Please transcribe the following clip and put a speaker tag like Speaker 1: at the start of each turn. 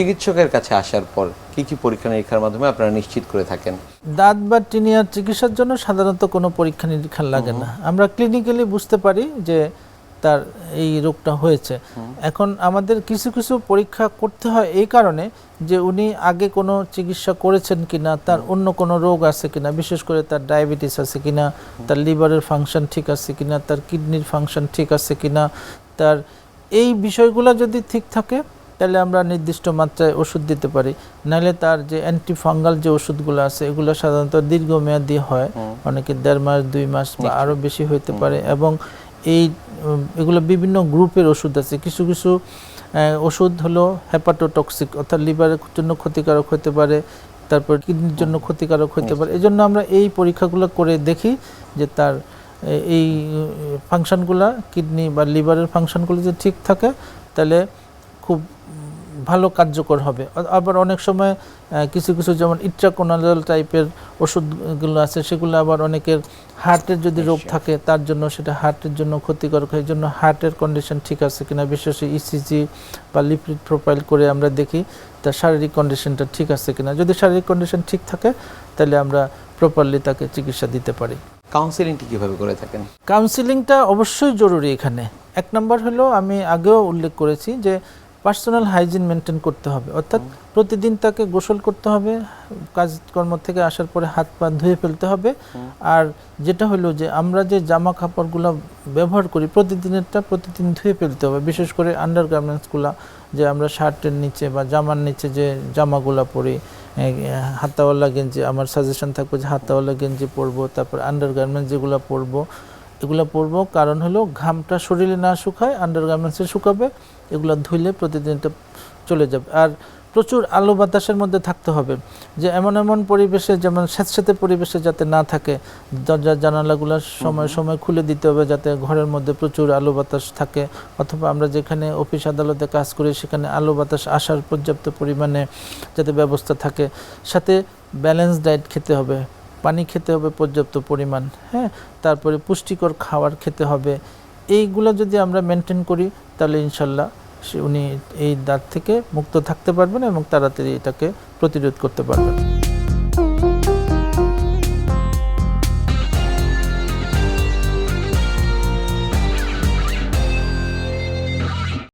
Speaker 1: চিকিৎসকের কাছে আসার পর কি কি পরীক্ষা নিরীক্ষার মাধ্যমে আপনারা নিশ্চিত করে থাকেন?
Speaker 2: দাঁত বা টিনিয়ার চিকিৎসার জন্য সাধারণত কোনো পরীক্ষা নিরীক্ষা লাগে না। আমরা ক্লিনিক্যালি বুঝতে পারি যে তার এই রোগটা হয়েছে। এখন আমাদের কিছু কিছু পরীক্ষা করতে হয় এই কারণে যে উনি আগে কোনো চিকিৎসা করেছেন কিনা তার অন্য কোনো রোগ আছে কিনা বিশেষ করে তার ডায়াবেটিস আছে কিনা তার লিভারের ফাংশন ঠিক আছে কিনা তার কিডনির ফাংশন ঠিক আছে কিনা তার এই বিষয়গুলো যদি ঠিক থাকে তাহলে আমরা নির্দিষ্ট মাত্রায় ওষুধ দিতে পারি। নাহলে তার যে অ্যান্টি ফাঙ্গাল যে ওষুধগুলো আছে এগুলো সাধারণত দীর্ঘমেয়াদী হয়। অনেকে দেড় মাস দুই মাস বা আরও বেশি হইতে পারে এবং এই এগুলো বিভিন্ন গ্রুপের ওষুধ আছে। কিছু কিছু ওষুধ হলো হ্যাপাটোটক্সিক অর্থাৎ লিভারের জন্য ক্ষতিকারক হতে পারে তারপর কিডনির জন্য ক্ষতিকারক হতে পারে। এই জন্য আমরা এই পরীক্ষাগুলো করে দেখি যে তার এই ফাংশনগুলো কিডনি বা লিভারের ফাংশনগুলো যদি ঠিক থাকে তাহলে ভালো কার্যকর হবে। আবার অনেক সময় কিছু কিছু যেমন ইট্রাকোনাজল টাইপের ওষুধগুলো আছে সেগুলো আবার অনেকের হার্টের যদি রোগ থাকে তার জন্য সেটা হার্টের জন্য ক্ষতিকারক হয়। এই জন্য হার্টের কন্ডিশন ঠিক আছে কিনা বিশেষ ইসিজি বা লিপিড প্রোফাইল করে আমরা দেখি তার শারীরিক কন্ডিশনটা ঠিক আছে কিনা। যদি শারীরিক কন্ডিশন ঠিক থাকে তাহলে আমরা প্রপারলি তাকে চিকিৎসা দিতে পারি।
Speaker 1: কাউন্সিলিংটি কীভাবে করে থাকেন?
Speaker 2: কাউন্সিলিংটা অবশ্যই জরুরি এখানে। এক নম্বর হলো আমি আগেও উল্লেখ করেছি যে পার্সোনাল হাইজিন মেনটেন করতে হবে। অর্থাৎ প্রতিদিন তাকে গোসল করতে হবে কাজকর্ম থেকে আসার পরে হাত পা ধুয়ে ফেলতে হবে। আর যেটা হলো যে আমরা যে জামা কাপড়গুলো ব্যবহার করি প্রতিদিনেরটা প্রতিদিন ধুয়ে ফেলতে হবে। বিশেষ করে আন্ডার গার্মেন্টসগুলো যে আমরা শার্টের নিচে বা জামার নিচে যে জামাগুলো পরি হাতাওয়ালা গেঞ্জি আমার সাজেশন থাকবে যে হাতাওয়ালা গেঞ্জি পরবো তারপর আন্ডার গার্মেন্টস যেগুলো পরবো এগুলো পরবো। কারণ হলো ঘামটা শরীরে না শুকায় আন্ডার গার্মেন্টসে শুকাবে এগুলো ধুইলে প্রতিদিন এটা চলে যাবে। আর প্রচুর আলো বাতাসের মধ্যে থাকতে হবে। যে এমন এমন পরিবেশে যেমন স্যাঁতস্যাঁতে পরিবেশে যাতে না থাকে দরজার জানালাগুলো সময় সময় খুলে দিতে হবে যাতে ঘরের মধ্যে প্রচুর আলো বাতাস থাকে। অথবা আমরা যেখানে অফিস আদালতে কাজ করি সেখানে আলো বাতাস আসার পর্যাপ্ত পরিমাণে যাতে ব্যবস্থা থাকে। সাথে ব্যালেন্স ডায়েট খেতে হবে। পানি খেতে হবে পর্যাপ্ত পরিমাণ হ্যাঁ? তারপরে পুষ্টিকর খাবার খেতে হবে। এইগুলো যদি আমরা মেনটেন করি, তাহলে ইনশাল্লাহ উনি এই দাঁত থেকে মুক্ত থাকতে পারবেন এবং তাড়াতাড়ি এটাকে প্রতিরোধ করতে পারবেন।